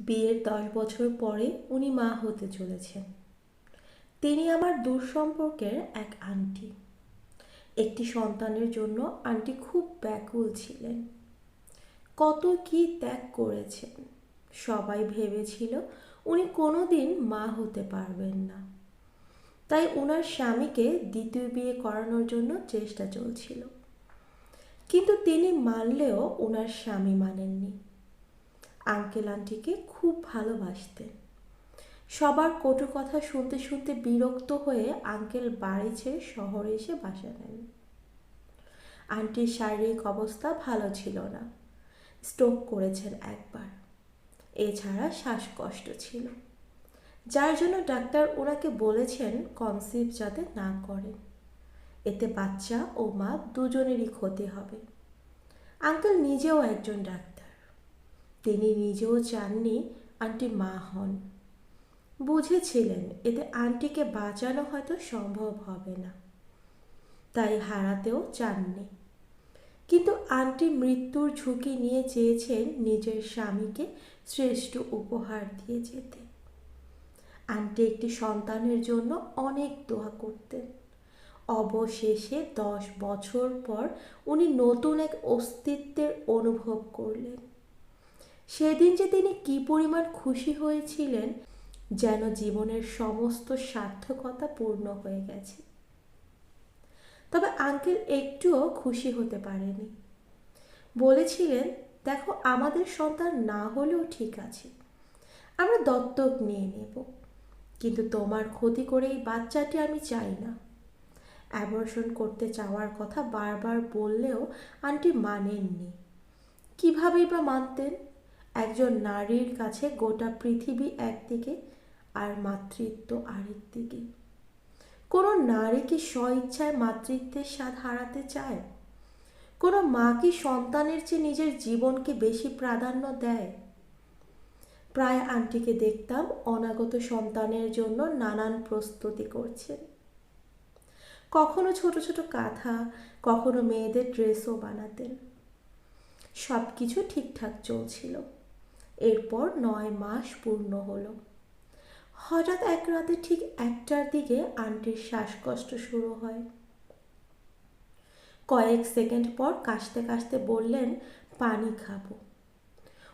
বিয়ের দশ বছর পরে উনি মা হতে চলেছেন। তিনি আমার দূর সম্পর্কের এক আন্টি। একটি সন্তানের জন্য আন্টি খুব ব্যাকুল ছিলেন। কত কি ত্যাগ করেছেন, সবাই ভেবেছিল উনি কোনো দিন মা হতে পারবেন না। তাই ওনার স্বামীকে দ্বিতীয় বিয়ে করানোর জন্য চেষ্টা চলছিল। কিন্তু তিনি মানলেও ওনার স্বামী মানেননি। আঙ্কেল আন্টিকে খুব ভালোবাসতেন। সবার কটু কথা শুনতে শুনতে বিরক্ত হয়ে আঙ্কেল বাড়ি ছেড়ে শহরে এসে বাসা নেন। আন্টির শারীরিক অবস্থা ভালো ছিল না। স্ট্রোক করেছেন একবার। এছাড়া শ্বাসকষ্ট ছিল। যার জন্য ডাক্তার ওনাকে বলেছেন কনসিভ যাতে না করেন এতে বাচ্চা ও মা দুজনেরই ক্ষতি হবে। আঙ্কেল নিজেও একজন ডাক্তার। তিনি নিজেও চাননি আন্টি মা হন। বুঝেছিলেন, এতে আন্টিকে বাঁচানো হয়তো সম্ভব হবে না। তাই হারাতেও চাননি। কিন্তু আন্টি মৃত্যুর ঝুঁকি নিয়ে চেয়েছেন নিজের স্বামীকে শ্রেষ্ঠ উপহার দিয়ে যেতে। আন্টি একটি সন্তানের জন্য অনেক দোয়া করতেন। অবশেষে দশ বছর পর উনি নতুন এক অস্তিত্বের অনুভব করলেন। সেদিন যে তিনি কি পরিমাণ খুশি হয়েছিলেন, যেন জীবনের সমস্ত সার্থকতা পূর্ণ হয়ে গেছে। তবে আঙ্কেল একটুও খুশি হতে পারেনি। বলেছিলেন, দেখো, আমাদের সন্তান না হলেও ঠিক আছে। আমরা দত্তক নিয়ে নেব। কিন্তু তোমার ক্ষতি করে এই বাচ্চাটি আমি চাই না। অ্যাবর্শন করতে চাওয়ার কথা বারবার বললেও আন্টি মানেননি। কীভাবেই বা মানতেন? একজন নারীর কাছে গোটা পৃথিবী একদিকে আর মাতৃত্ব আরেক দিকে কোনো নারী কি স্বইচ্ছায় মাতৃত্বের স্বাদ হারাতে চায়? কোনো মা কি সন্তানের চেয়ে নিজের জীবনকে বেশি প্রাধান্য দেয়? প্রায় আন্টিকে দেখতাম অনাগত সন্তানের জন্য নানান প্রস্তুতি করছেন। কখনো ছোট ছোট কাঁথা, কখনো মেয়েদের ড্রেসও বানাতেন। সব কিছু ঠিকঠাক চলছিল। এরপর নয় মাস পূর্ণ হলো। হঠাৎ এক রাতে ঠিক একটার দিকে আন্টির শ্বাসকষ্ট শুরু হয়। কয়েক সেকেন্ড পর কাশতে কাশতে বললেন, পানি খাব।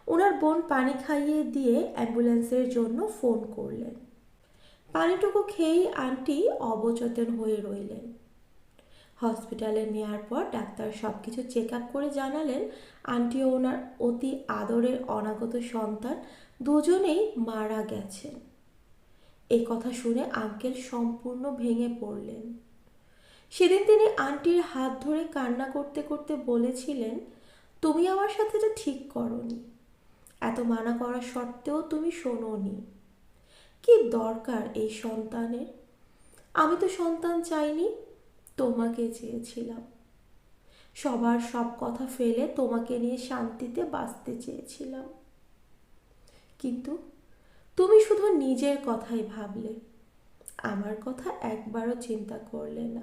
ওনার বোন পানি খাইয়ে দিয়ে অ্যাম্বুলেন্সের জন্য ফোন করলেন। পানিটুকু খেয়েই আন্টি অবচেতন হয়ে রইলেন। হসপিটালে নেওয়ার পর ডাক্তার সব কিছু চেক আপ করে জানালেন, আন্টি ওনার অতি আদরের অনাগত সন্তান দুজনেই মারা গেছেন। এ কথা শুনে আঙ্কেল সম্পূর্ণ ভেঙে পড়লেন। সেদিন তিনি আন্টির হাত ধরে কান্না করতে করতে বলেছিলেন, তুমি আমার সাথে এটা ঠিক করনি। এত মানা করা সত্ত্বেও তুমি শোনোনি। কি দরকার এই সন্তানের? আমি তো সন্তান চাইনি তোমাকে চেয়েছিলাম। সবার সব কথা ফেলে তোমাকে নিয়ে শান্তিতে বাঁচতে চেয়েছিলাম। কিন্তু তুমি শুধু নিজের কথাই ভাবলে। আমার কথা একবারও চিন্তা করলে না।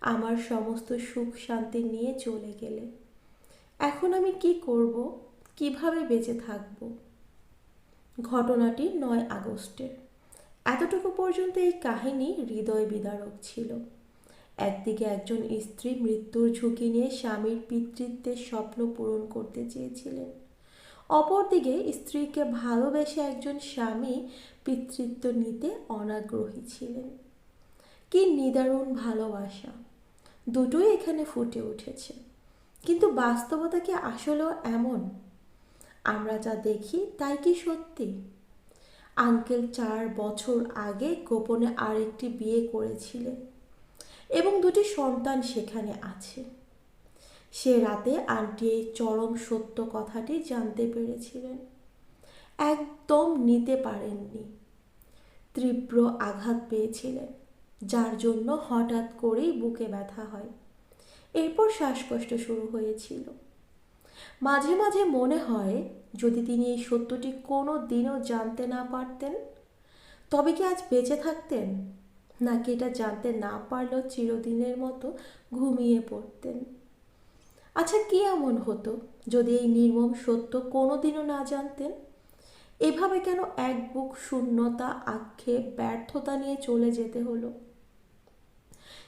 আমার সমস্ত সুখ শান্তি নিয়ে চলে গেলে। এখন আমি কি করব? কীভাবে বেঁচে থাকব? ঘটনাটি নয় আগস্টের। এতটুকু পর্যন্ত এই কাহিনী হৃদয় বিদারক ছিল। একদিকে একজন স্ত্রী মৃত্যুর ঝুঁকি নিয়ে স্বামীর পিতৃত্বের স্বপ্ন পূরণ করতে চেয়েছিলেন। অপরদিকে স্ত্রীকে ভালোবেসে একজন স্বামী পিতৃত্ব নিতে অনাগ্রহী ছিলেন। কি নিদারুণ ভালোবাসা। দুটোই এখানে ফুটে উঠেছে। কিন্তু বাস্তবতা কি আসলেও এমন? আমরা যা দেখি তাই কি সত্যি? আঙ্কেল চার বছর আগে গোপনে আরেকটি বিয়ে করেছিলেন। এবং দুটি সন্তান সেখানে আছে। সে রাতে আন্টি এই চরম সত্য কথাটি জানতে পেরেছিলেন। একদম নিতে পারেননি। তীব্র আঘাত পেয়েছিলেন, যার জন্য হঠাৎ করেই বুকে ব্যথা হয়। এরপর শ্বাসকষ্ট শুরু হয়েছিল। মাঝে মাঝে মনে হয়, যদি তিনি এই সত্যটি কোনো দিনও জানতে না পারতেন, তবে কি আজ বেঁচে থাকতেন? নাকি এটা জানতে না পারলেও চিরদিনের মতো ঘুমিয়ে পড়তেন। আচ্ছা কি এমন হতো যদি এই নির্মম সত্য কোনো দিনও না জানতেন? এভাবে কেন এক বুক শূন্যতা, আক্ষেপ, ব্যর্থতা নিয়ে চলে যেতে হলো?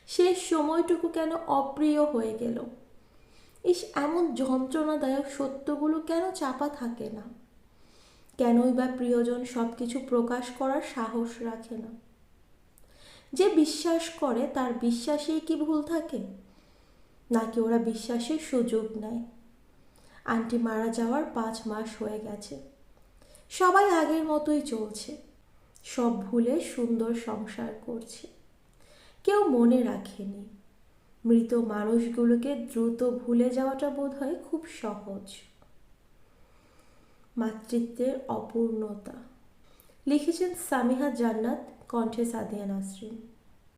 শেষ সময়টুকু কেন অপ্রিয় হয়ে গেল? ইস, এমন যন্ত্রণাদায়ক সত্যগুলো কেন চাপা থাকে না? কেনই বা প্রিয়জন সব কিছু প্রকাশ করার সাহস রাখে না? যে বিশ্বাস করে, তার বিশ্বাসেই কি ভুল থাকে? নাকি ওরা বিশ্বাসের সুযোগ নেয়? আন্টি মারা যাওয়ার পাঁচ মাস হয়ে গেছে। সবাই আগের মতোই চলছে। সব ভুলে সুন্দর সংসার করছে। কেউ মনে রাখেনি। মৃত মানুষগুলোকে দ্রুত ভুলে যাওয়াটা বোধ হয় খুব সহজ। মাতৃত্বের অপূর্ণতা। লিখেছেন সামিহা জান্নাত কণ্ঠে সাদিয়া নাসরিন।